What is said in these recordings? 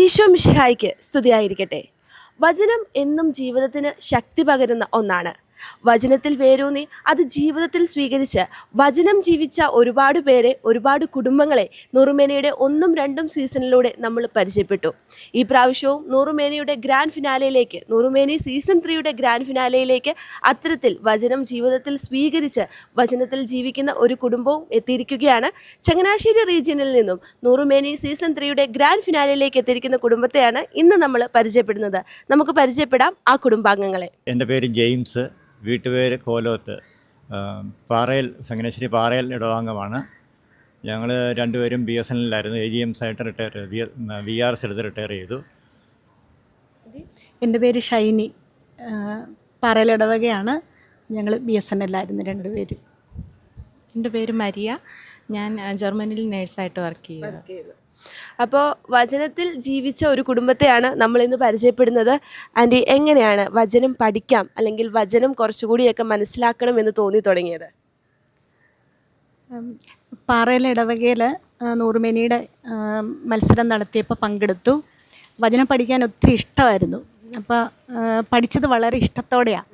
ഈശോ മിഷിഹായിക്ക് സ്തുതിയായിരിക്കട്ടെ. വചനം എന്നും ജീവിതത്തിന് ശക്തി പകരുന്ന ഒന്നാണ്. വചനത്തിൽ വേരൂന്നി. അത് ജീവിതത്തിൽ സ്വീകരിച്ച് വചനം ജീവിച്ച ഒരുപാട് പേരെ ഒരുപാട് കുടുംബങ്ങളെ നൂറുമേനയുടെ ഒന്നും രണ്ടും സീസണിലൂടെ നമ്മൾ പരിചയപ്പെട്ടു. ഈ പ്രാവശ്യവും നൂറുമേനയുടെ ഗ്രാൻഡ് ഫിനാലയിലേക്ക് നൂറുമേനി സീസൺ ത്രീയുടെ ഗ്രാൻഡ് ഫിനാലയിലേക്ക് അത്തരത്തിൽ വചനം ജീവിതത്തിൽ സ്വീകരിച്ച് വചനത്തിൽ ജീവിക്കുന്ന ഒരു കുടുംബവും എത്തിയിരിക്കുകയാണ്. ചങ്ങനാശ്ശേരി റീജിയനിൽ നിന്നും നൂറുമേനി സീസൺ ത്രീയുടെ ഗ്രാൻഡ് ഫിനാലയിലേക്ക് എത്തിയിരിക്കുന്ന കുടുംബത്തെയാണ് ഇന്ന് നമ്മൾ പരിചയപ്പെടുന്നത്. നമുക്ക് പരിചയപ്പെടാം ആ കുടുംബാംഗങ്ങളെ. എന്റെ പേര് ജെയിംസ്. വീട്ടുപേര് കോലോത്ത് പാറയിൽ ചങ്ങനാശ്ശേരി പാറയിൽ ഇടവാംഗമാണ് ഞങ്ങൾ രണ്ടുപേരും ബി എസ് എൻ എല്ലായിരുന്നു എ ജി എംസ് ആയിട്ട് റിട്ടയർ ചെയ്തു വി ആർ എസ് എടുത്ത് റിട്ടയർ ചെയ്തു. എന്റെ പേര് ഷൈനി. പാറയിൽ ഇടവകയാണ്. ഞങ്ങൾ ബി എസ് എൻ എല്ലായിരുന്നു രണ്ടുപേരും. എന്റെ പേര് മരിയ. ഞാൻ ജർമ്മനിയിൽ നേഴ്സായിട്ട് വർക്ക് ചെയ്യുന്നു അപ്പോൾ വചനത്തിൽ ജീവിച്ച ഒരു കുടുംബത്തെയാണ് നമ്മൾ ഇന്ന് പരിചയപ്പെടുന്നത്. ആന്റി എങ്ങനെയാണ് വചനം പഠിക്കാം അല്ലെങ്കിൽ വചനം കുറച്ചുകൂടിയൊക്കെ മനസ്സിലാക്കണം എന്ന് തോന്നി തുടങ്ങിയത്? പാറയിലെ ഇടവകയിൽ നൂറുമേനിയുടെ മത്സരം നടത്തിയപ്പോൾ പങ്കെടുത്തു. വചനം പഠിക്കാൻ ഒത്തിരി ഇഷ്ടമായിരുന്നു. അപ്പോൾ പഠിച്ചത് വളരെ ഇഷ്ടത്തോടെയാണ്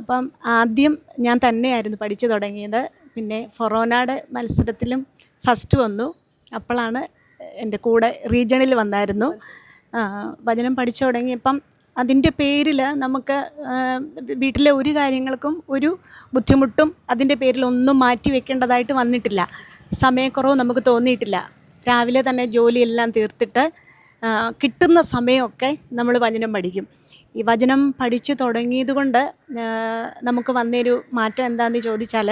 അപ്പം ആദ്യം ഞാൻ തന്നെയായിരുന്നു പഠിച്ചു തുടങ്ങിയത്. പിന്നെ ഫൊറോനയുടെ മത്സരത്തിലും ഫസ്റ്റ് വന്നു. അപ്പോഴാണ് എന്റെ കൂടെ റീജിയണിൽ വന്നായിരുന്നു. ഭജനം പഠിച്ചു തുടങ്ങിയപ്പം അതിന്റെ പേരിൽ നമുക്ക് വീട്ടിലെ ഒരു കാര്യങ്ങൾക്കും ഒരു ബുദ്ധിമുട്ടും അതിന്റെ പേരിൽ ഒന്നും മാറ്റി വെക്കേണ്ടതായിട്ട് വന്നിട്ടില്ല. സമയക്കുറവ് നമുക്ക് തോന്നിയിട്ടില്ല. രാവിലെ തന്നെ ജോലിയെല്ലാം തീർത്തിട്ട് കിട്ടുന്ന സമയമൊക്കെ നമ്മൾ വചനം പഠിക്കും. ഈ വചനം പഠിച്ചു തുടങ്ങിയത് കൊണ്ട് നമുക്ക് വന്നൊരു മാറ്റം എന്താണെന്ന് ചോദിച്ചാൽ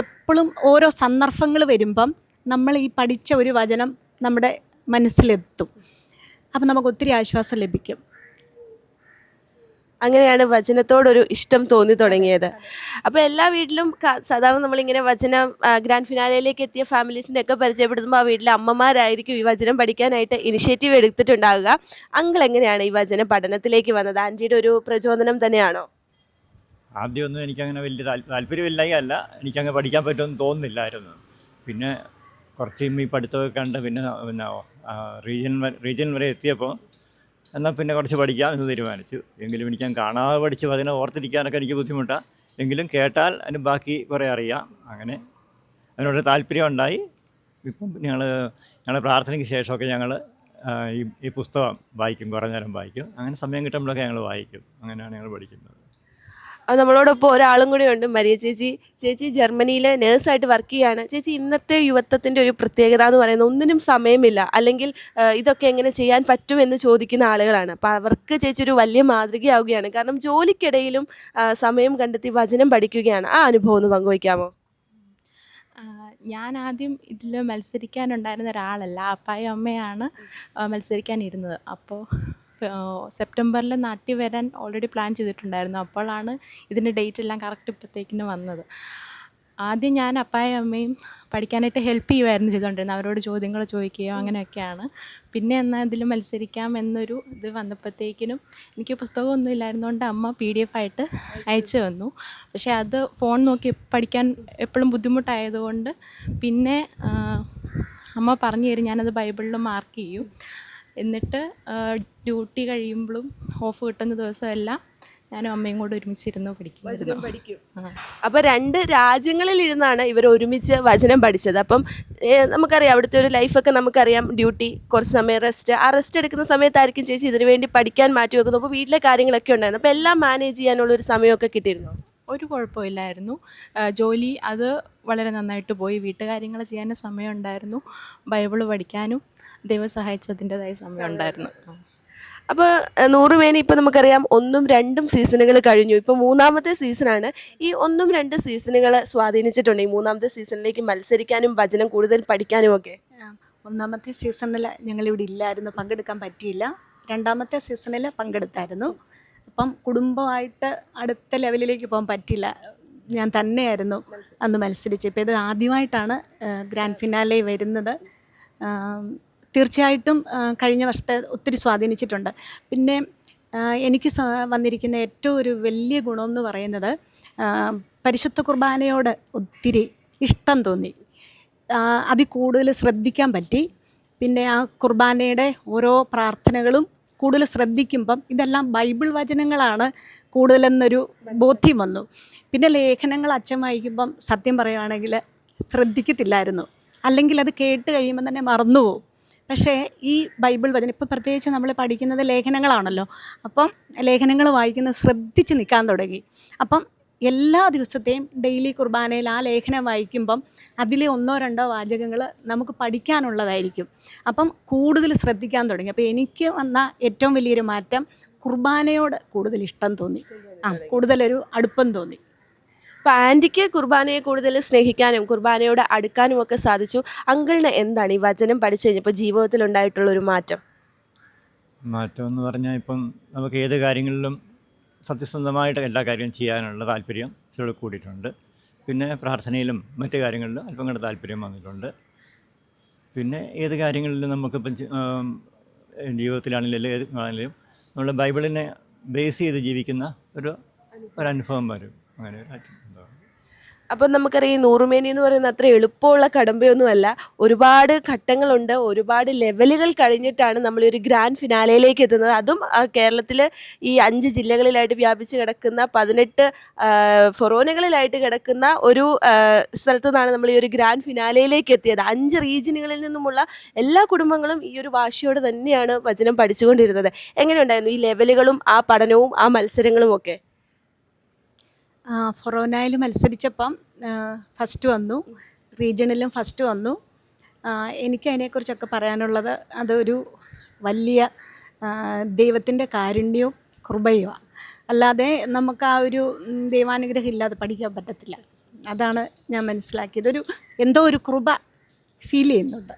എപ്പോഴും ഓരോ സന്ദർഭങ്ങൾ വരുമ്പം നമ്മൾ ഈ പഠിച്ച ഒരു വചനം നമ്മുടെ മനസ്സിലെത്തും. അപ്പം നമുക്ക് ഒത്തിരി ആശ്വാസം ലഭിക്കും. അങ്ങനെയാണ് വചനത്തോടൊരു ഇഷ്ടം തോന്നി തുടങ്ങിയത്. അപ്പോൾ എല്ലാ വീട്ടിലും സാധാരണ നമ്മളിങ്ങനെ വചനം ഗ്രാൻഡ് ഫിനാലയിലേക്ക് എത്തിയ ഫാമിലീസിന്റെ ഒക്കെ പരിചയപ്പെടുത്തുമ്പോൾ ആ വീട്ടിലെ അമ്മമാരായിരിക്കും ഈ വചനം പഠിക്കാനായിട്ട് ഇനിഷ്യേറ്റീവ് എടുത്തിട്ടുണ്ടാവുക. അങ്കിൾ എങ്ങനെയാണ് ഈ വചന പഠനത്തിലേക്ക് വന്നത്? ആന്റിയുടെ ഒരു പ്രചോദനം തന്നെയാണോ? ആദ്യമൊന്നും എനിക്കങ്ങനെ വലിയ താൽ- താല്പര്യമില്ലായി അല്ല എനിക്കങ്ങനെ പഠിക്കാൻ പറ്റുമെന്ന് തോന്നുന്നില്ലായിരുന്നു. പിന്നെ കുറച്ച് ഈ പഠിത്തമൊക്കെ കണ്ട് പിന്നെ പിന്നെ റീജിയൻ റീജിയൻ വരെ എത്തിയപ്പോൾ എന്നാൽ പിന്നെ കുറച്ച് പഠിക്കാം എന്ന് തീരുമാനിച്ചു. എങ്കിലും എനിക്ക് ഞാൻ കാണാതെ പഠിച്ച് അതിനെ ഓർത്തിരിക്കാനൊക്കെ എനിക്ക് ബുദ്ധിമുട്ടാണ് എങ്കിലും കേട്ടാൽ അതിന് ബാക്കി കുറേ അറിയാം. അങ്ങനെ അതിനോട് താല്പര്യം ഉണ്ടായി ഇപ്പം ഞങ്ങൾ ഞങ്ങളുടെ പ്രാർത്ഥനയ്ക്ക് ശേഷമൊക്കെ ഞങ്ങൾ ഈ ഈ പുസ്തകം വായിക്കും കുറേ നേരം വായിക്കും. അങ്ങനെ സമയം കിട്ടുമ്പോഴൊക്കെ ഞങ്ങൾ വായിക്കും. അങ്ങനെയാണ് ഞങ്ങൾ പഠിക്കുന്നത്. നമ്മളോടൊപ്പം ഒരാളും കൂടി ഉണ്ട്. മരിയ ചേച്ചി. ചേച്ചി ജർമ്മനിയിൽ നേഴ്സായിട്ട് വർക്ക് ചെയ്യാണ്. ചേച്ചി ഇന്നത്തെ യുവത്വത്തിന്റെ ഒരു പ്രത്യേകത എന്ന് പറയുന്നത് ഒന്നിനും സമയമില്ല. അല്ലെങ്കിൽ ഇതൊക്കെ എങ്ങനെ ചെയ്യാൻ പറ്റും എന്ന് ചോദിക്കുന്ന ആളുകളാണ്. അപ്പോൾ അവർക്ക് ചേച്ചി ഒരു വലിയ മാതൃകയാവുകയാണ്. കാരണം ജോലിക്കിടയിലും സമയം കണ്ടെത്തി വചനം പഠിക്കുകയാണ്. ആ അനുഭവം ഒന്ന് പങ്കുവയ്ക്കാമോ? ഞാൻ ആദ്യം ഇതിൽ മത്സരിക്കാനുണ്ടായിരുന്ന ഒരാളല്ല. അപ്പായും അമ്മയാണ് മത്സരിക്കാനിരുന്നത്. അപ്പോൾ സെപ്റ്റംബറിൽ നാട്ടിൽ വരാൻ ഓൾറെഡി പ്ലാൻ ചെയ്തിട്ടുണ്ടായിരുന്നു. അപ്പോഴാണ് ഇതിന്റെ ഡേറ്റ് എല്ലാം കറക്റ്റ് ഇപ്പോഴത്തേക്കിന് വന്നത്. ആദ്യം ഞാൻ അപ്പായും അമ്മയും പഠിക്കാനായിട്ട് ഹെൽപ്പ് ചെയ്യുമായിരുന്നു ചെയ്തുകൊണ്ടിരുന്നത്. അവരോട് ചോദ്യങ്ങൾ ചോദിക്കുകയോ അങ്ങനെയൊക്കെയാണ്. പിന്നെ എന്നാൽ ഇതിൽ മത്സരിക്കാം എന്നൊരു ഇത് വന്നപ്പോഴത്തേക്കിനും എനിക്ക് പുസ്തകമൊന്നും ഇല്ലായിരുന്നുകൊണ്ട് അമ്മ പി ഡി എഫ് ആയിട്ട് അയച്ചു വന്നു പക്ഷേ അത് ഫോൺ നോക്കി പഠിക്കാൻ എപ്പോഴും ബുദ്ധിമുട്ടായതുകൊണ്ട് പിന്നെ അമ്മ പറഞ്ഞു തരും ഞാനത് ബൈബിളിൽ മാർക്ക് ചെയ്യും. എന്നിട്ട് ഡ്യൂട്ടി കഴിയുമ്പോഴും ഓഫ് കിട്ടുന്ന ദിവസമെല്ലാം ഞാനും അമ്മയും കൂടെ ഒരുമിച്ചിരുന്ന് പഠിക്കും. അപ്പൊ അപ്പോൾ രണ്ട് രാജ്യങ്ങളിൽ ഇരുന്നാണ് ഇവർ ഒരുമിച്ച് വചനം പഠിച്ചത്. അപ്പം നമുക്കറിയാം അവിടുത്തെ ഒരു ലൈഫൊക്കെ നമുക്കറിയാം. ഡ്യൂട്ടി കുറച്ച് സമയം റെസ്റ്റ് ആ റെസ്റ്റ് എടുക്കുന്ന സമയത്തായിരിക്കും ചേച്ചി ഇതിനു വേണ്ടി പഠിക്കാൻ മാറ്റി വെക്കുന്നു അപ്പോൾ വീട്ടിലെ കാര്യങ്ങളൊക്കെ ഉണ്ടായിരുന്നു. അപ്പോൾ എല്ലാം മാനേജ് ചെയ്യാനുള്ള ഒരു സമയമൊക്കെ കിട്ടിയിരുന്നു? ഒരു കുഴപ്പമില്ലായിരുന്നു. ജോലി അത് വളരെ നന്നായിട്ട് പോയി. വീട്ടുകാര്യങ്ങൾ ചെയ്യാനും സമയമുണ്ടായിരുന്നു. ബൈബിൾ പഠിക്കാനും ദൈവം സഹായിച്ചതിന്റെതായ സമയമുണ്ടായിരുന്നു. അപ്പോൾ നൂറുമേനി ഇപ്പോൾ നമുക്കറിയാം ഒന്നും രണ്ടും സീസണുകൾ കഴിഞ്ഞു. ഇപ്പോൾ മൂന്നാമത്തെ സീസണാണ്. ഈ ഒന്നും രണ്ട് സീസണുകൾ സ്വാധീനിച്ചിട്ടുണ്ട്. ഈ മൂന്നാമത്തെ സീസണിലേക്ക് മത്സരിക്കാനും വചനം കൂടുതൽ പഠിക്കാനും ഒക്കെ. ഒന്നാമത്തെ സീസണിൽ ഞങ്ങളിവിടെ ഇല്ലായിരുന്നു. പങ്കെടുക്കാൻ പറ്റിയില്ല. രണ്ടാമത്തെ സീസണിൽ പങ്കെടുത്തായിരുന്നു. അപ്പം കുടുംബമായിട്ട് അടുത്ത ലെവലിലേക്ക് പോകാൻ പറ്റില്ല ഞാൻ തന്നെയായിരുന്നു അന്ന് മത്സരിച്ചത്. ഇപ്പോൾ ഇത് ആദ്യമായിട്ടാണ് ഗ്രാൻഡ് ഫിനാലെ വരുന്നത്. തീർച്ചയായിട്ടും കഴിഞ്ഞ വർഷത്തെ ഒത്തിരി സ്വാധീനിച്ചിട്ടുണ്ട്. പിന്നെ എനിക്ക് വന്നിരിക്കുന്ന ഏറ്റവും ഒരു വലിയ ഗുണമെന്ന് പറയുന്നത് പരിശുദ്ധ കുർബാനയോട് ഒത്തിരി ഇഷ്ടം തോന്നി. അതിൽ കൂടുതൽ ശ്രദ്ധിക്കാൻ പറ്റി. പിന്നെ ആ കുർബാനയുടെ ഓരോ പ്രാർത്ഥനകളും കൂടുതൽ ശ്രദ്ധിക്കുമ്പം ഇതെല്ലാം ബൈബിൾ വചനങ്ങളാണ് കൂടുതലെന്നൊരു ബോധ്യം വന്നു. പിന്നെ ലേഖനങ്ങൾ അച്ഛൻ വായിക്കുമ്പം സത്യം പറയുകയാണെങ്കിൽ ശ്രദ്ധിക്കത്തില്ലായിരുന്നു. അല്ലെങ്കിൽ അത് കേട്ട് കഴിയുമ്പോൾ തന്നെ മറന്നുപോകും. പക്ഷേ ഈ ബൈബിൾ വചനം ഇപ്പോൾ പ്രത്യേകിച്ച് നമ്മൾ പഠിക്കുന്നത് ലേഖനങ്ങളാണല്ലോ. അപ്പം ലേഖനങ്ങൾ വായിക്കുന്നത് ശ്രദ്ധിച്ച് നിൽക്കാൻ തുടങ്ങി. അപ്പം എല്ലാ ദിവസത്തെയും ഡെയിലി കുർബാനയിൽ ആ ലേഖനം വായിക്കുമ്പം അതിലെ ഒന്നോ രണ്ടോ വാചകങ്ങൾ നമുക്ക് പഠിക്കാനുള്ളതായിരിക്കും. അപ്പം കൂടുതൽ ശ്രദ്ധിക്കാൻ തുടങ്ങി. അപ്പോൾ എനിക്ക് വന്ന ഏറ്റവും വലിയൊരു മാറ്റം കുർബാനയോട് കൂടുതൽ ഇഷ്ടം തോന്നി. ആ കൂടുതലൊരു അടുപ്പം തോന്നി. അപ്പോൾ ആന്റിക്ക് കുർബാനയെ കൂടുതൽ സ്നേഹിക്കാനും കുർബാനയോട് അടുക്കാനും ഒക്കെ സാധിച്ചു. അങ്കിളിന് എന്താണ് ഈ വചനം പഠിച്ചു കഴിഞ്ഞപ്പോൾ ജീവിതത്തിൽ ഉണ്ടായിട്ടുള്ള ഒരു മാറ്റം? മാറ്റം എന്ന് പറഞ്ഞാൽ ഇപ്പം നമുക്ക് ഏത് കാര്യങ്ങളിലും സത്യസന്ധമായിട്ട് എല്ലാ കാര്യവും ചെയ്യാനുള്ള താല്പര്യം ഇച്ചിരി കൂടിയിട്ടുണ്ട്. പിന്നെ പ്രാർത്ഥനയിലും മറ്റു കാര്യങ്ങളിലും അല്പം കൂടെ താല്പര്യം വന്നിട്ടുണ്ട്. പിന്നെ ഏത് കാര്യങ്ങളിലും നമുക്കിപ്പം ജീവിതത്തിലാണെങ്കിലും ഏത് ആണെങ്കിലും നമ്മൾ ബൈബിളിനെ ബേസ് ചെയ്ത് ജീവിക്കുന്ന ഒരു ഒരനുഭവം വരും. അങ്ങനെ അപ്പം നമുക്കറിയാം ഈ നൂറുമേനി എന്ന് പറയുന്നത് അത്ര എളുപ്പമുള്ള കടമ്പയൊന്നുമല്ല. ഒരുപാട് ഘട്ടങ്ങളുണ്ട്. ഒരുപാട് ലെവലുകൾ കഴിഞ്ഞിട്ടാണ് നമ്മൾ ഒരു ഗ്രാൻഡ് ഫിനാലയിലേക്ക് എത്തുന്നത്. അതും കേരളത്തിൽ ഈ അഞ്ച് ജില്ലകളിലായിട്ട് വ്യാപിച്ച് കിടക്കുന്ന പതിനെട്ട് ഫൊറോനകളിലായിട്ട് കിടക്കുന്ന ഒരു സ്ഥലത്തു നിന്നാണ് നമ്മൾ ഈ ഒരു ഗ്രാൻഡ് ഫിനാലയിലേക്ക് എത്തിയത്. അഞ്ച് റീജിയനുകളിൽ നിന്നുമുള്ള എല്ലാ കുടുംബങ്ങളും ഈ ഒരു വാശിയോടെ തന്നെയാണ് വചനം പഠിച്ചുകൊണ്ടിരുന്നത്. എങ്ങനെയുണ്ടായിരുന്നു ഈ ലെവലുകളും ആ പഠനവും ആ മത്സരങ്ങളും ഒക്കെ ഫൊറോനയിൽ മത്സരിച്ചപ്പം ഫസ്റ്റ് വന്നു. റീജിയണിലും ഫസ്റ്റ് വന്നു. എനിക്ക് അതിനെക്കുറിച്ചൊക്കെ പറയാനുള്ളത് അതൊരു വലിയ ദൈവത്തിന്റെ കാരുണ്യവും കൃപയുമാണ് അല്ലാതെ നമുക്ക് ആ ഒരു ദൈവാനുഗ്രഹം ഇല്ലാതെ പഠിക്കാൻ പറ്റത്തില്ല. അതാണ് ഞാൻ മനസ്സിലാക്കിയത്. ഒരു എന്തോ ഒരു കൃപ ഫീൽ ചെയ്യുന്നുണ്ട്.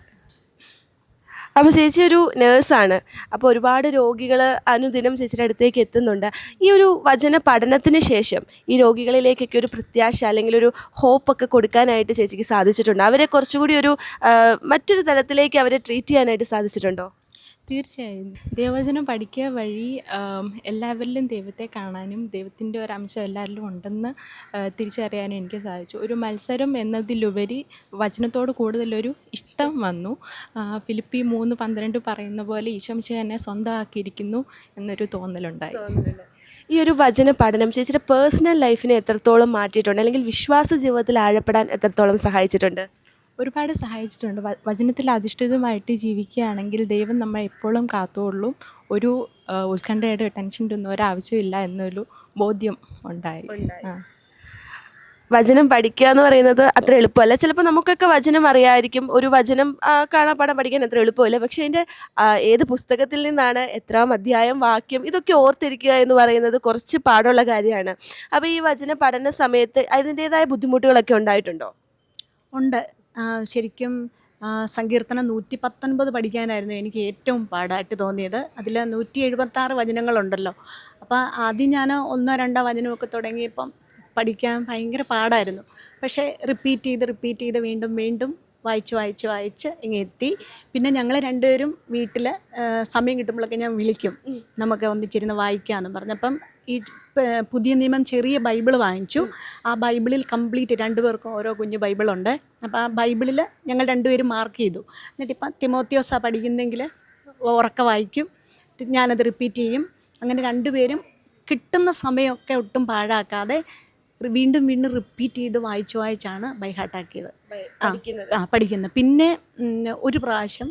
അപ്പോൾ ചേച്ചി ഒരു നേഴ്സാണ്. അപ്പോൾ ഒരുപാട് രോഗികൾ അനുദിനം ചേച്ചിയുടെ അടുത്തേക്ക് എത്തുന്നുണ്ട്. ഈ ഒരു വചന പഠനത്തിന് ശേഷം ഈ രോഗികളിലേക്കൊക്കെ ഒരു പ്രത്യാശ അല്ലെങ്കിൽ ഒരു ഹോപ്പൊക്കെ കൊടുക്കാനായിട്ട് ചേച്ചിക്ക് സാധിച്ചിട്ടുണ്ട്? അവരെ കുറച്ചുകൂടി ഒരു മറ്റൊരു തലത്തിലേക്ക് അവരെ ട്രീറ്റ് ചെയ്യാനായിട്ട് സാധിച്ചിട്ടുണ്ടോ? തീർച്ചയായും. ദൈവവചനം പഠിക്കുക വഴി എല്ലാവരിലും ദൈവത്തെ കാണാനും ദൈവത്തിന്റെ ഒരു അംശം എല്ലാവരിലും ഉണ്ടെന്ന് തിരിച്ചറിയാനും എനിക്ക് സാധിച്ചു. ഒരു മത്സരം എന്നതിലുപരി വചനത്തോട് കൂടുതലൊരു ഇഷ്ടം വന്നു. ഫിലിപ്പി മൂന്ന് പന്ത്രണ്ട് പറയുന്ന പോലെ ഈശോമിശ എന്നെ സ്വന്തമാക്കിയിരിക്കുന്നു എന്നൊരു തോന്നലുണ്ടായി. ഈ ഒരു വചന പഠനം ചേച്ചിയുടെ പേഴ്സണൽ ലൈഫിനെ എത്രത്തോളം മാറ്റിയിട്ടുണ്ട്? അല്ലെങ്കിൽ വിശ്വാസ ജീവിതത്തിൽ ആഴപ്പെടാൻ എത്രത്തോളം സഹായിച്ചിട്ടുണ്ട്? ഒരുപാട് സഹായിച്ചിട്ടുണ്ട്. വ- വചനത്തിൽ അധിഷ്ഠിതമായിട്ട് ജീവിക്കുകയാണെങ്കിൽ ദൈവം നമ്മളെ എപ്പോഴും കാത്തുകൊള്ളും ഒരു ഉത്കണ്ഠയുടെ ടെൻഷന്റെ ഒന്നും ഒരാവശ്യമില്ല എന്നൊരു ബോധ്യം ഉണ്ടായി. വചനം പഠിക്കുക എന്ന് പറയുന്നത് അത്ര എളുപ്പമല്ല. ചിലപ്പോൾ നമുക്കൊക്കെ വചനം അറിയായിരിക്കും. ഒരു വചനം കാണാൻ കാണാപ്പാഠം പഠിക്കാൻ അത്ര എളുപ്പമല്ല. പക്ഷേ അതിന്റെ ഏത് പുസ്തകത്തിൽ നിന്നാണ് എത്രാം അധ്യായം വാക്യം ഇതൊക്കെ ഓർത്തിരിക്കുക എന്ന് പറയുന്നത് കുറച്ച് പാടുള്ള കാര്യമാണ്. അപ്പോൾ ഈ വചന പഠന സമയത്ത് അതിന്റേതായ ബുദ്ധിമുട്ടുകളൊക്കെ ഉണ്ടായിട്ടുണ്ടോ? ഉണ്ട്. ശരിക്കും സങ്കീർത്തനം നൂറ്റി പത്തൊൻപത് പഠിക്കാനായിരുന്നു എനിക്ക് ഏറ്റവും പാടായിട്ട് തോന്നിയത്. അതിൽ നൂറ്റി എഴുപത്താറ് വചനങ്ങളുണ്ടല്ലോ. അപ്പോൾ ആദ്യം ഞാൻ ഒന്നോ രണ്ടോ വചനമൊക്കെ തുടങ്ങിയപ്പം പഠിക്കാൻ ഭയങ്കര പാടായിരുന്നു. പക്ഷേ റിപ്പീറ്റ് ചെയ്ത് റിപ്പീറ്റ് ചെയ്ത് വീണ്ടും വീണ്ടും വായിച്ച് വായിച്ച് വായിച്ച് ഇങ്ങനെ എത്തി. പിന്നെ ഞങ്ങൾ രണ്ടുപേരും വീട്ടിൽ സമയം കിട്ടുമ്പോഴൊക്കെ ഞാൻ വിളിക്കും. നമുക്ക് ഒന്നിച്ചിരുന്ന് വായിക്കാമെന്ന് പറഞ്ഞപ്പം ഈ പുതിയ നിയമം ചെറിയ ബൈബിൾ വാങ്ങിച്ചു. ആ ബൈബിളിൽ കംപ്ലീറ്റ് രണ്ടുപേർക്കും ഓരോ കുഞ്ഞു ബൈബിളുണ്ട്. അപ്പോൾ ആ ബൈബിളിൽ ഞങ്ങൾ രണ്ടുപേരും മാർക്ക് ചെയ്തു. എന്നിട്ട് ഇപ്പം തിമോത്തിയോസാണ് പഠിക്കുന്നെങ്കിൽ ഉറക്ക വായിക്കും. ഞാനത് റിപ്പീറ്റ് ചെയ്യും. അങ്ങനെ രണ്ടുപേരും കിട്ടുന്ന സമയമൊക്കെ ഒട്ടും പാഴാക്കാതെ വീണ്ടും വീണ്ടും റിപ്പീറ്റ് ചെയ്ത് വായിച്ചു വായിച്ചാണ് ബൈ ഹാർട്ടാക്കിയത് ആ പഠിക്കുന്നത്. പിന്നെ ഒരു പ്രാവശ്യം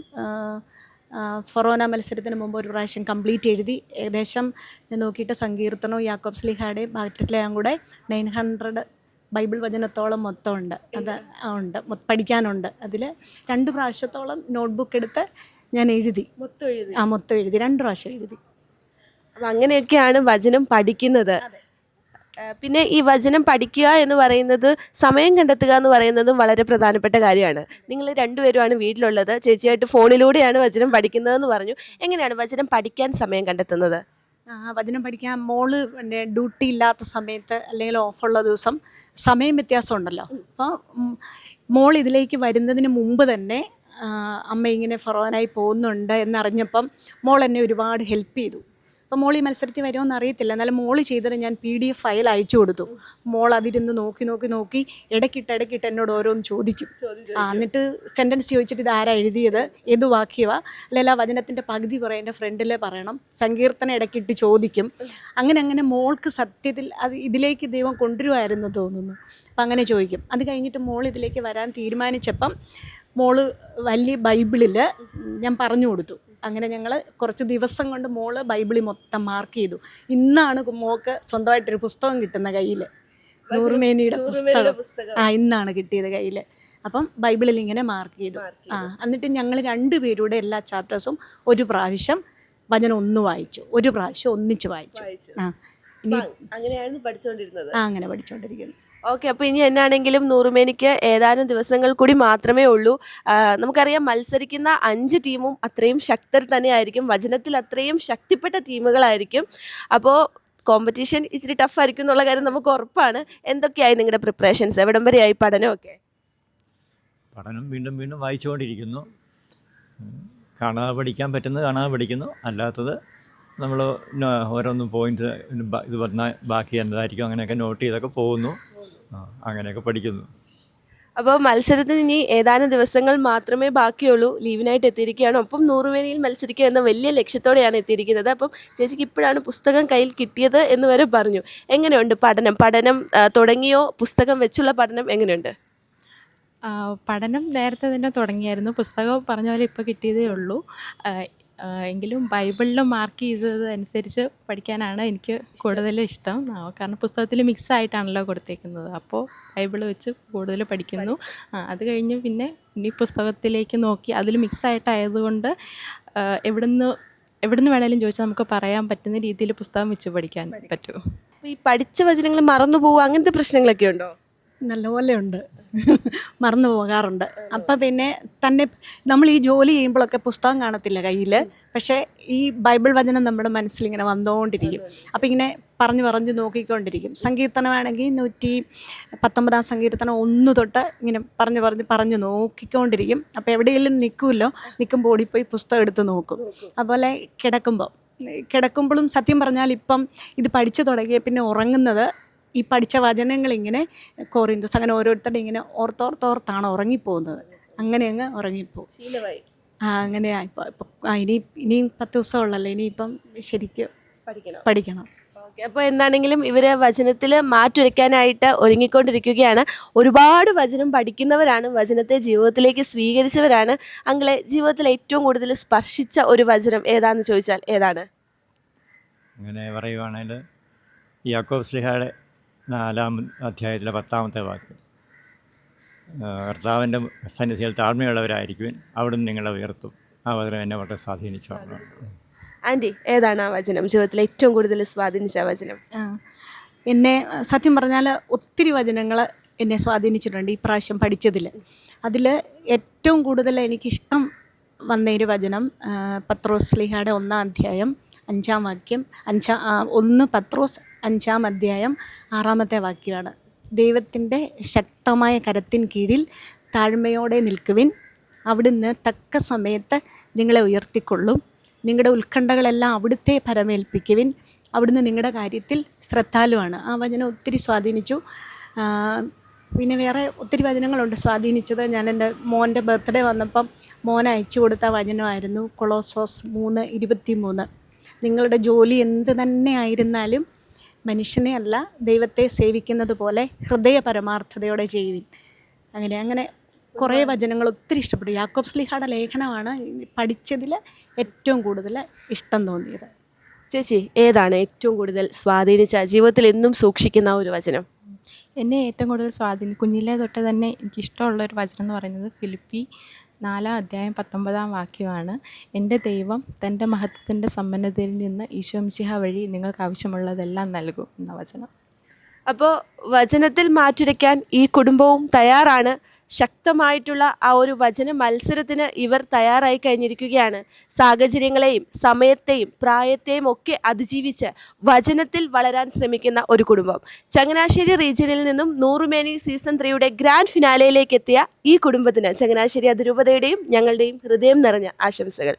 ഫൊറോന മത്സരത്തിന് മുമ്പ് ഒരു പ്രാവശ്യം കംപ്ലീറ്റ് എഴുതി ഏകദേശം ഞാൻ നോക്കിയിട്ട് സങ്കീർത്തനവും യാക്കോബ് സ്ലിഹായുടെയും ബാറ്റെല്ലാം കൂടെ നയൻ ഹൺഡ്രഡ് ബൈബിൾ വചനത്തോളം മൊത്തം ഉണ്ട് അത് ഉണ്ട്. പഠിക്കാനുണ്ട്. അതിൽ രണ്ട് പ്രാവശ്യത്തോളം നോട്ട്ബുക്ക് എടുത്ത് ഞാൻ എഴുതി. മൊത്തം എഴുതി. ആ മൊത്തം എഴുതി. രണ്ട് പ്രാവശ്യം എഴുതി. അപ്പം അങ്ങനെയൊക്കെയാണ് വചനം പഠിക്കുന്നത്. പിന്നെ ഈ വചനം പഠിക്കുക എന്ന് പറയുന്നത് സമയം കണ്ടെത്തുക എന്ന് പറയുന്നതും വളരെ പ്രധാനപ്പെട്ട കാര്യമാണ്. നിങ്ങൾ രണ്ടുപേരുമാണ് വീട്ടിലുള്ളത്. ചേച്ചിയായിട്ട് ഫോണിലൂടെയാണ് വചനം പഠിക്കുന്നതെന്ന് പറഞ്ഞു. എങ്ങനെയാണ് വചനം പഠിക്കാൻ സമയം കണ്ടെത്തുന്നത്? വചനം പഠിക്കാൻ മോൾ പിന്നെ ഡ്യൂട്ടി ഇല്ലാത്ത സമയത്ത് അല്ലെങ്കിൽ ഓഫുള്ള ദിവസം സമയം വ്യത്യാസം ഉണ്ടല്ലോ. അപ്പോൾ മോൾ ഇതിലേക്ക് വരുന്നതിന് മുമ്പ് തന്നെ അമ്മ ഇങ്ങനെ ഫറോനായി പോകുന്നുണ്ട് എന്നറിഞ്ഞപ്പം മോൾ എന്നെ ഒരുപാട് ഹെൽപ്പ് ചെയ്തു. അപ്പോൾ മോൾ ഈ മത്സരത്തിൽ വരുമെന്ന് അറിയത്തില്ല. എന്നാലും മോൾ ചെയ്തത് ഞാൻ പി ഡി എഫ് ഫയൽ അയച്ചു കൊടുത്തു. മോൾ അതിരുന്ന് നോക്കി നോക്കി നോക്കി ഇടയ്ക്കിട്ട് ഇടയ്ക്കിട്ട് എന്നോട് ഓരോന്ന് ചോദിക്കും. ആ എന്നിട്ട് സെന്റൻസ് ചോദിച്ചിട്ട് ഇത് ആരാ എഴുതിയത്? ഏത് വാക്യവ? അല്ലെങ്കിൽ ആ വചനത്തിന്റെ പകുതി പറയും എന്റെ ഫ്രണ്ടിലെ പറയണം. സങ്കീർത്തനം ഇടയ്ക്കിട്ട് ചോദിക്കും. അങ്ങനെ അങ്ങനെ മോൾക്ക് സത്യത്തിൽ അത് ഇതിലേക്ക് ദൈവം കൊണ്ടുവരുമായിരുന്നു തോന്നുന്നു. അപ്പം അങ്ങനെ ചോദിക്കും. അത് കഴിഞ്ഞിട്ട് മോൾ ഇതിലേക്ക് വരാൻ തീരുമാനിച്ചപ്പം മോൾ വലിയ ബൈബിളിൽ ഞാൻ പറഞ്ഞു കൊടുത്തു. അങ്ങനെ ഞങ്ങൾ കുറച്ച് ദിവസം കൊണ്ട് മോൾ ബൈബിളിൽ മൊത്തം മാർക്ക് ചെയ്തു. ഇന്നാണ് മോൾക്ക് സ്വന്തമായിട്ടൊരു പുസ്തകം കിട്ടുന്ന കയ്യിൽ നൂറുമേനിയുടെ പുസ്തകം. ആ ഇന്നാണ് കിട്ടിയത് കയ്യിൽ അപ്പം ബൈബിളിൽ ഇങ്ങനെ മാർക്ക് ചെയ്തു. ആ എന്നിട്ട് ഞങ്ങൾ രണ്ടുപേരുടെ എല്ലാ ചാപ്റ്റേഴ്സും ഒരു പ്രാവശ്യം വചനം ഒന്ന് വായിച്ചു. ഒരു പ്രാവശ്യം ഒന്നിച്ച് വായിച്ചു. ആ അങ്ങനെയായിരുന്നു പഠിച്ചുകൊണ്ടിരുന്നത് ആ അങ്ങനെ പഠിച്ചുകൊണ്ടിരിക്കുന്നു ഓക്കെ അപ്പോൾ ഇനി എന്നാണെങ്കിലും നൂറുമേനിക്ക് ഏതാനും ദിവസങ്ങൾ കൂടി മാത്രമേ ഉള്ളൂ. നമുക്കറിയാം മത്സരിക്കുന്ന അഞ്ച് ടീമും അത്രയും ശക്തർ തന്നെയായിരിക്കും. വചനത്തിൽ അത്രയും ശക്തിപ്പെട്ട ടീമുകളായിരിക്കും. അപ്പോൾ കോമ്പറ്റീഷൻ ഇച്ചിരി ടഫ് ആയിരിക്കും എന്നുള്ള കാര്യം നമുക്ക് ഉറപ്പാണ്. എന്തൊക്കെയായി നിങ്ങളുടെ പ്രിപ്പറേഷൻസ് എവിടം വരെയായി പഠനമൊക്കെ പഠനം വീണ്ടും വീണ്ടും വായിച്ചുകൊണ്ടിരിക്കുന്നു. കാണാതെ പഠിക്കാൻ പറ്റുന്നത് കാണാതെ പഠിക്കുന്നു. അല്ലാത്തത് നമ്മൾ ഓരോന്നും പോയിന്റ് ഇത് പറഞ്ഞാൽ ബാക്കി എന്തായിരിക്കും അങ്ങനെയൊക്കെ നോട്ട് ചെയ്തൊക്കെ പോകുന്നു. അങ്ങനെയൊക്കെ പഠിക്കുന്നു. അപ്പോൾ മത്സരത്തിന് ഇനി ഏതാനും ദിവസങ്ങൾ മാത്രമേ ബാക്കിയുള്ളൂ. ലീവിനായിട്ട് എത്തിയിരിക്കുകയാണ്. ഒപ്പം നൂറുമേനിയിൽ മത്സരിക്കുക എന്ന വലിയ ലക്ഷ്യത്തോടെയാണ് എത്തിയിരിക്കുന്നത്. അപ്പം ചേച്ചിക്ക് ഇപ്പോഴാണ് പുസ്തകം കയ്യിൽ കിട്ടിയത് എന്ന് വരെ പറഞ്ഞു. എങ്ങനെയുണ്ട് പഠനം? പഠനം തുടങ്ങിയോ? പുസ്തകം വെച്ചുള്ള പഠനം എങ്ങനെയുണ്ട്? പഠനം നേരത്തെ തന്നെ തുടങ്ങിയായിരുന്നു. പുസ്തകം പറഞ്ഞ പോലെ ഇപ്പോൾ കിട്ടിയതേ ഉള്ളൂ. എങ്കിലും ബൈബിളിൽ മാർക്ക് ചെയ്തത് അനുസരിച്ച് പഠിക്കാനാണ് എനിക്ക് കൂടുതൽ ഇഷ്ടം. കാരണം പുസ്തകത്തിൽ മിക്സ് ആയിട്ടാണല്ലോ കൊടുത്തേക്കുന്നത്. അപ്പോൾ ബൈബിൾ വെച്ച് കൂടുതൽ പഠിക്കുന്നു. അത് കഴിഞ്ഞ് പിന്നെ ഇനി പുസ്തകത്തിലേക്ക് നോക്കി അതിൽ മിക്സ് ആയിട്ടായതുകൊണ്ട് എവിടുന്ന് എവിടുന്ന് വേണേലും ചോദിച്ചാൽ നമുക്ക് പറയാൻ പറ്റുന്ന രീതിയിൽ പുസ്തകം വെച്ച് പഠിക്കാൻ പറ്റും. ഈ പഠിച്ച വചനങ്ങൾ മറന്നു പോകുക അങ്ങനത്തെ പ്രശ്നങ്ങളൊക്കെ ഉണ്ടോ? നല്ലപോലെ ഉണ്ട്. മറന്നു പോകാറുണ്ട്. അപ്പം പിന്നെ തന്നെ നമ്മൾ ഈ ജോലി ചെയ്യുമ്പോഴൊക്കെ പുസ്തകം കാണത്തില്ല കയ്യിൽ പക്ഷേ ഈ ബൈബിൾ വചനം നമ്മുടെ മനസ്സിലിങ്ങനെ വന്നുകൊണ്ടിരിക്കും അപ്പം ഇങ്ങനെ പറഞ്ഞു പറഞ്ഞു നോക്കിക്കൊണ്ടിരിക്കും. സങ്കീർത്തനമാണെങ്കിൽ നൂറ്റി പത്തൊമ്പതാം സങ്കീർത്തനം ഒന്ന് തൊട്ട് ഇങ്ങനെ പറഞ്ഞു പറഞ്ഞ് പറഞ്ഞു നോക്കിക്കൊണ്ടിരിക്കും. അപ്പോൾ എവിടെയെങ്കിലും നിൽക്കുമല്ലോ നിൽക്കുമ്പോൾ ഓടിപ്പോയി പുസ്തകം എടുത്ത് നോക്കും. അതുപോലെ കിടക്കുമ്പോൾ. കിടക്കുമ്പോഴും സത്യം പറഞ്ഞാൽ ഇപ്പം ഇത് പഠിച്ചു തുടങ്ങിയ പിന്നെ ഉറങ്ങുന്നത് ഈ പഠിച്ച വചനങ്ങൾ ഇങ്ങനെ കോറിന്തോസ് അങ്ങനെ ഓരോരുത്തരുടെ ഇങ്ങനെ ഓർത്തോർത്തോർത്താണ് ഉറങ്ങിപ്പോകുന്നത്. അങ്ങനെ അങ്ങ് ഉറങ്ങിപ്പോകും ശീലമായി. ആ അങ്ങനെ ഇനി ഇനിയും പത്ത് ദിവസം ഉള്ളല്ലോ? ഇനിയിപ്പം ശരിക്കും പഠിക്കണം. പഠിക്കണം. ഓക്കെ അപ്പോൾ എന്താണെങ്കിലും ഇവർ വചനത്തിൽ മാറ്റൊരുക്കാനായിട്ട് ഒരുങ്ങിക്കൊണ്ടിരിക്കുകയാണ്. ഒരുപാട് വചനം പഠിക്കുന്നവരാണ് വചനത്തെ ജീവിതത്തിലേക്ക് സ്വീകരിച്ചവരാണ്. അങ്ങളെ ജീവിതത്തിൽ ഏറ്റവും കൂടുതൽ സ്പർശിച്ച ഒരു വചനം ഏതാന്ന് ചോദിച്ചാൽ ഏതാണ്? അങ്ങനെ പറയുവാണെങ്കിൽ യാക്കോബ് സ്ലിഹയുടെ നാലാം അധ്യായത്തിലെ പത്താമത്തെ വാക്ക് കർത്താവിന്റെ സന്നിധിയിൽ താഴ്മയുള്ളവരായിരിക്കും അവിടുന്ന് നിങ്ങളെ ഉയർത്തും. ആ വചനം എന്നെ വളരെ സ്വാധീനിച്ചു ആന്റി ഏതാണ് ആ വചനം? ജീവിതത്തിൽ ഏറ്റവും കൂടുതൽ സ്വാധീനിച്ച ആ വചനം. എന്നെ സത്യം പറഞ്ഞാൽ ഒത്തിരി വചനങ്ങൾ എന്നെ സ്വാധീനിച്ചിട്ടുണ്ട് ഈ പ്രാവശ്യം പഠിച്ചതിൽ അതിൽ ഏറ്റവും കൂടുതൽ എനിക്കിഷ്ടം വന്ന ഒരു വചനം പത്രോസ് സ്ലിഹയുടെ ഒന്നാം അധ്യായം അഞ്ചാം വാക്യം അഞ്ചാം ഒന്ന് പത്രോസ് അഞ്ചാം അധ്യായം ആറാമത്തെ വാക്യമാണ്. ദൈവത്തിന്റെ ശക്തമായ കരത്തിൻ കീഴിൽ താഴ്മയോടെ നിൽക്കുവിൻ. അവിടുന്ന് തക്ക സമയത്ത് നിങ്ങളെ ഉയർത്തിക്കൊള്ളും. നിങ്ങളുടെ ഉത്കണ്ഠകളെല്ലാം അവിടുത്തെ പരമേൽപ്പിക്കുവിൻ. അവിടുന്ന് നിങ്ങളുടെ കാര്യത്തിൽ ശ്രദ്ധാലുവാണ്. ആ വചനം ഒത്തിരി സ്വാധീനിച്ചു. പിന്നെ വേറെ ഒത്തിരി വചനങ്ങളുണ്ട് സ്വാധീനിച്ചത്. ഞാൻ എന്റെ മോന്റെ ബർത്ത്ഡേ വന്നപ്പം മോൻ അയച്ചു കൊടുത്ത വചനമായിരുന്നു കൊളോസോസ് മൂന്ന് ഇരുപത്തി മൂന്ന് നിങ്ങളുടെ ജോലി എന്ത് തന്നെ ആയിരുന്നാലും മനുഷ്യനെ അല്ല ദൈവത്തെ സേവിക്കുന്നത് പോലെ ഹൃദയ പരമാർത്ഥതയോടെ ചെയ്യുവിൻ. അങ്ങനെ അങ്ങനെ കുറേ വചനങ്ങൾ ഒത്തിരി ഇഷ്ടപ്പെട്ടു. യാക്കോബ് സ്ലിഹയുടെ ലേഖനമാണ് പഠിച്ചതിൽ ഏറ്റവും കൂടുതൽ ഇഷ്ടം തോന്നിയത്. ചേച്ചി ഏതാണ് ഏറ്റവും കൂടുതൽ സ്വാധീനിച്ച ജീവിതത്തിൽ എന്നും സൂക്ഷിക്കുന്ന ഒരു വചനം? എന്നെ ഏറ്റവും കൂടുതൽ സ്വാധീനം കുഞ്ഞിലെ തൊട്ട് തന്നെ എനിക്കിഷ്ടമുള്ള ഒരു വചനം എന്ന് പറയുന്നത് ഫിലിപ്പി നാലാം അധ്യായം പത്തൊമ്പതാം വാക്യമാണ് എന്റെ ദൈവം തന്റെ മഹത്വത്തിന്റെ സമ്പന്നതയിൽ നിന്ന് ഈശോംശിഹ വഴി നിങ്ങൾക്ക് ആവശ്യമുള്ളതെല്ലാം നൽകും എന്ന വചനം. അപ്പോൾ വചനത്തിൽ മാറ്റുരയ്ക്കാൻ ഈ കുടുംബവും തയ്യാറാണ്. ശക്തമായിട്ടുള്ള ആ ഒരു വചന മത്സരത്തിന് ഇവർ തയ്യാറായി കഴിഞ്ഞിരിക്കുകയാണ്. സാഹചര്യങ്ങളെയും സമയത്തെയും പ്രായത്തെയും ഒക്കെ അതിജീവിച്ച് വചനത്തിൽ വളരാൻ ശ്രമിക്കുന്ന ഒരു കുടുംബം. ചങ്ങനാശ്ശേരി റീജിയനിൽ നിന്നും നൂറുമേനി സീസൺ ത്രീയുടെ ഗ്രാൻഡ് ഫിനാലയിലേക്ക് എത്തിയ ഈ കുടുംബത്തിന് ചങ്ങനാശ്ശേരി അതിരൂപതയുടെയും ഞങ്ങളുടെയും ഹൃദയം നിറഞ്ഞ ആശംസകൾ.